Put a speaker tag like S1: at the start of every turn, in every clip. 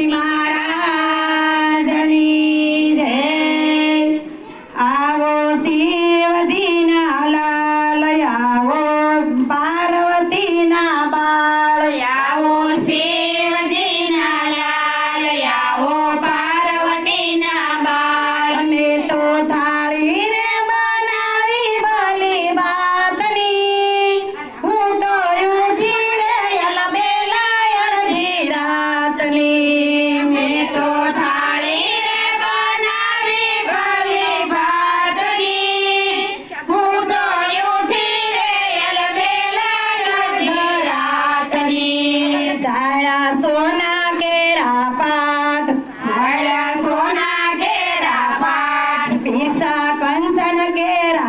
S1: ગણપતિ મહારાજની આવો શિવજીના લાલ આવો પાર્વતીના બાળ
S2: આવો શિવ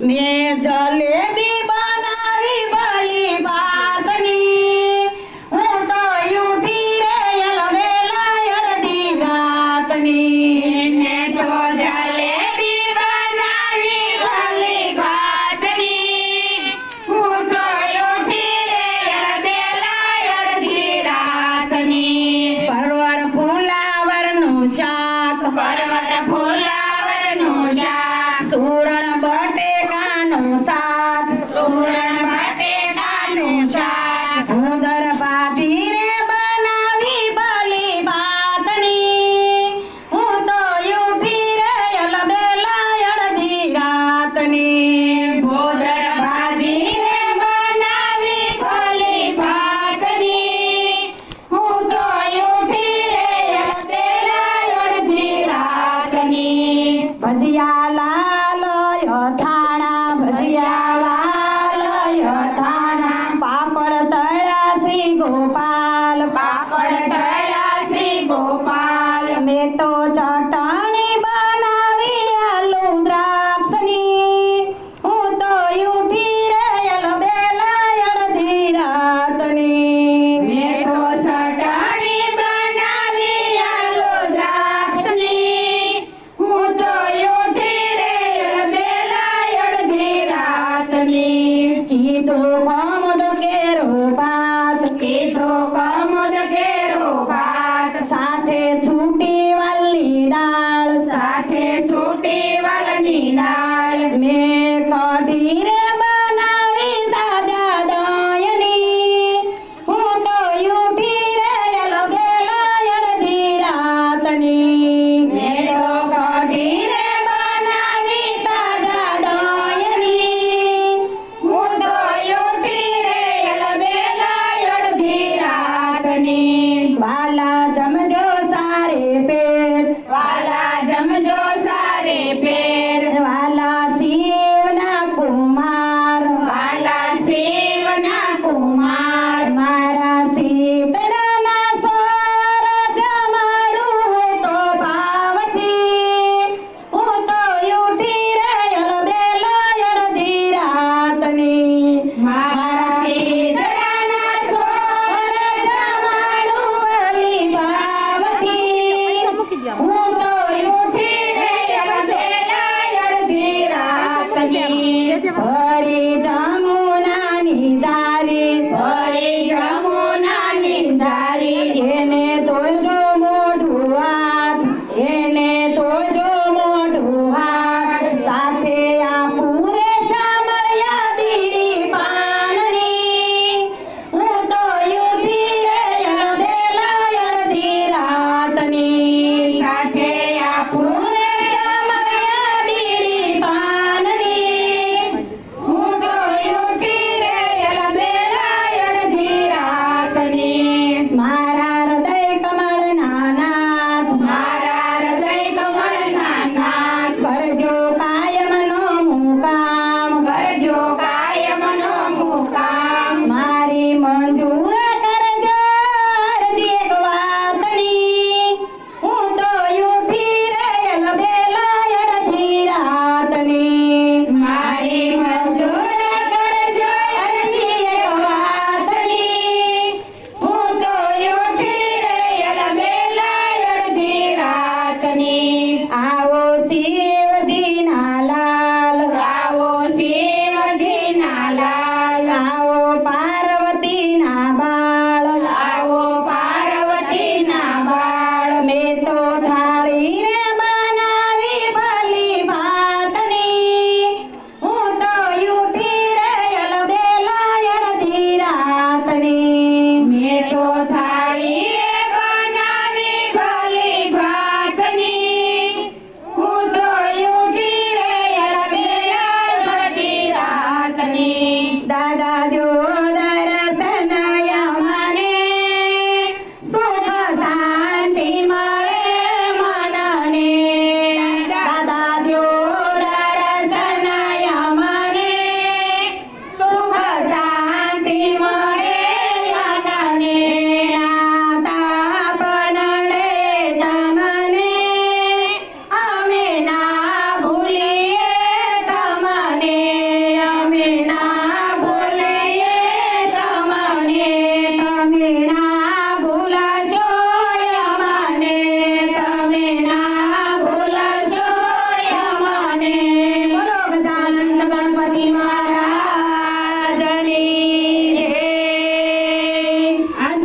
S1: में जले કબીર બનાવે દાદા દાયની. હું તો યુઠી રેલ બેલાયર ધીરાતની મેળો કઢી રે બનાવી દાદા દાયની.
S2: હું તો યુઠી રેલ બેલાયર ધીરાતની
S1: વાલા রে যা